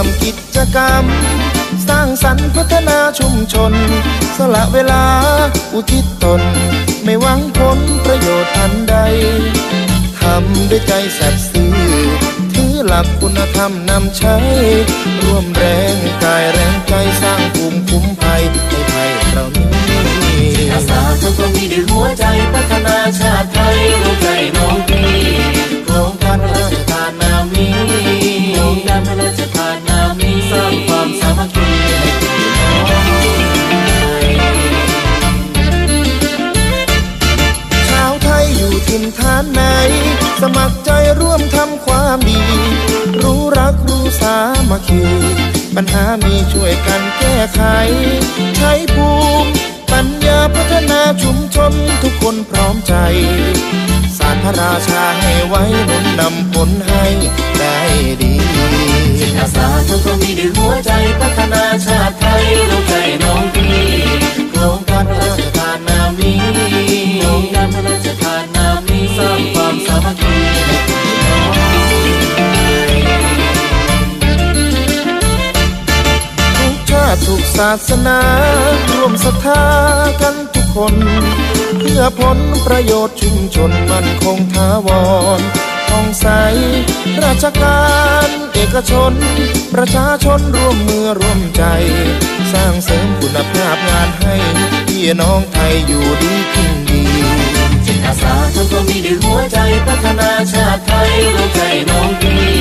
ทำกิจกรรม สร้างสรรค์พัฒนาชุมชน สละเวลาอุทิศตน ไม่หวังผลประโยชน์อันใด ทำด้วยใจสัตย์ซื่อถือหลักคุณธรรมนำใช้ ร่วมแรงกายแรงใจสร้างภูมิคุ้มภัยให้ไทยเรานี้อาสาทุกคนมีด้วยหัวใจพัฒนาชาติ สมัครใจร่วมทำความดี รู้รักรู้สามัคคี ปัญหามีช่วยกันแก้ไข ใช้ภูมิ ปัญญาพัฒนาชุมชนทุกคนพร้อมใจ สารพระราชาให้ไว้หนุนนำผลให้ได้ดีอาสาทุกคนมีด้วยหัวใจพัฒนา ทุกศาสนารวมศรัทธากันทุกคน เพื่อผลประโยชน์ชุมชนมันคงถาวรท่องใส ราชการเอกชน ประชาชนร่วมมือร่วมใจ สร้างเสริมคุณภาพงานให้พี่น้องไทยอยู่ดีกินดีจิตอาสาทุกคนมีด้วยหัวใจพัฒนาชาติไทยรู้ใจน้องพี่